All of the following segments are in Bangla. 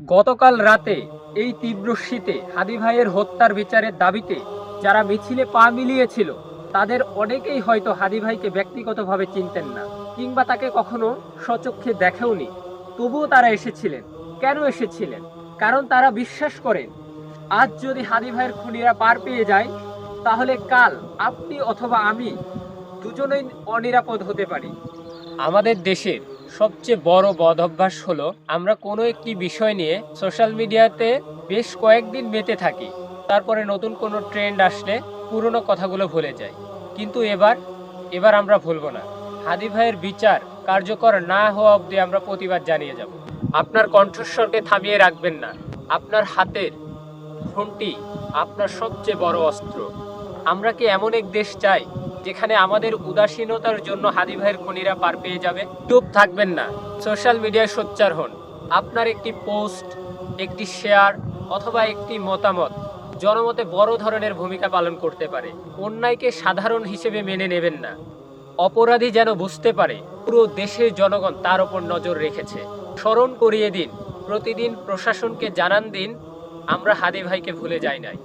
গতকাল রাতে এই তীব্র শীতে হাদি ভাইয়ের হত্যার বিচারের দাবিতে যারা মিছিলে পা মিলিয়েছিল, তাদের অনেকেই হয়তো হাদি ভাইকে ব্যক্তিগতভাবে চিনতেন না কিংবা তাকে কখনো সচক্ষে দেখেওনি। তবুও তারা এসেছিলেন। কেন এসেছিলেন? কারণ তারা বিশ্বাস করেন, আজ যদি হাদি ভাইয়ের খুনিরা পার পেয়ে যায়, তাহলে কাল আপনি অথবা আমি দুজনেই অনিরাপদ হতে পারি। আমাদের দেশের সবচেয়ে বড় বদ অভ্যাস হলো, আমরা কোনো একটি বিষয় নিয়ে সোশ্যাল মিডিয়াতে বেশ কয়েকদিন মেতে থাকি। তারপরে নতুন কোনো ট্রেন্ড আসলে পুরনো কথাগুলো ভুলে যাই। কিন্তু এবার এবার আমরা ভুলবো না। হাদি ভাইয়ের বিচার কার্যকর না হওয়া অবধি আমরা প্রতিবাদ জানিয়ে যাব। আপনার কণ্ঠস্বরকে থামিয়ে রাখবেন না। আপনার হাতের ফোনটি আপনার সবচেয়ে বড় অস্ত্র। আমরা কি এমন এক দেশ চাই যেখানে আমাদের উদাসীনতার জন্য হাদি ভাইয়ের খুনিরা পার পেয়ে যাবে। চুপ থাকবেন না, সোশ্যাল মিডিয়ায় সোচ্চার হন। আপনার একটি পোস্ট, একটি শেয়ার অথবা একটি মতামত জনমতে বড় ধরনের ভূমিকা পালন করতে পারে। অন্যায়কে সাধারণ হিসেবে মেনে নেবেন না। অপরাধী যেন বুঝতে পারে, পুরো দেশের জনগণ তার ওপর নজর রেখেছে। স্মরণ করিয়ে দিন, প্রতিদিন প্রশাসনকে জানান দিন, আমরা হাদি ভাইকে ভুলে যাই নাই।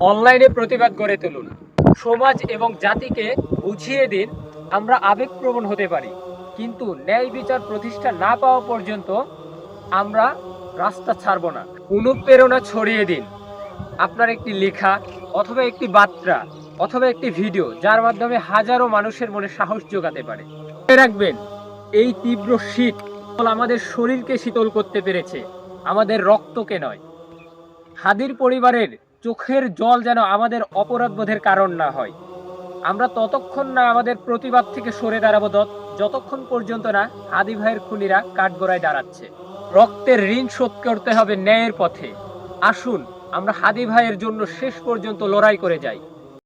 অনলাইনে প্রতিবাদ গড়ে তুলুন। সমাজ এবং জাতিকে বুঝিয়ে দিন, আমরা আবেগপ্রবণ হতে পারি। কিন্তু ন্যায় বিচার প্রতিষ্ঠা না পাওয়া পর্যন্ত আমরা রাস্তা ছাড়ব না। অনুপ্রেরণা ছড়িয়ে দিন। আপনার একটি লেখা অথবা একটি বার্তা অথবা একটি ভিডিও যার মাধ্যমে হাজারো মানুষের মনে সাহস যোগাতে পারে। রাখবেন, এই তীব্র শীত আমাদের শরীরকে শীতল করতে পেরেছে, আমাদের রক্তকে নয়। হাদির পরিবারের চোখের জল যেন আমাদের অপরাধবোধের কারণ না হয়। আমরা ততক্ষণ না আমাদের প্রতিবাদ থেকে সরে দাঁড়াবো দত যতক্ষণ পর্যন্ত না আদি ভাইয়ের খুনিরা কাঠগড়ায় দাঁড়াচ্ছে। রক্তের ঋণ শোধ করতে হবে ন্যায়ের পথে। আসুন, আমরা হাদি ভাইয়ের জন্য শেষ পর্যন্ত লড়াই করে যাই।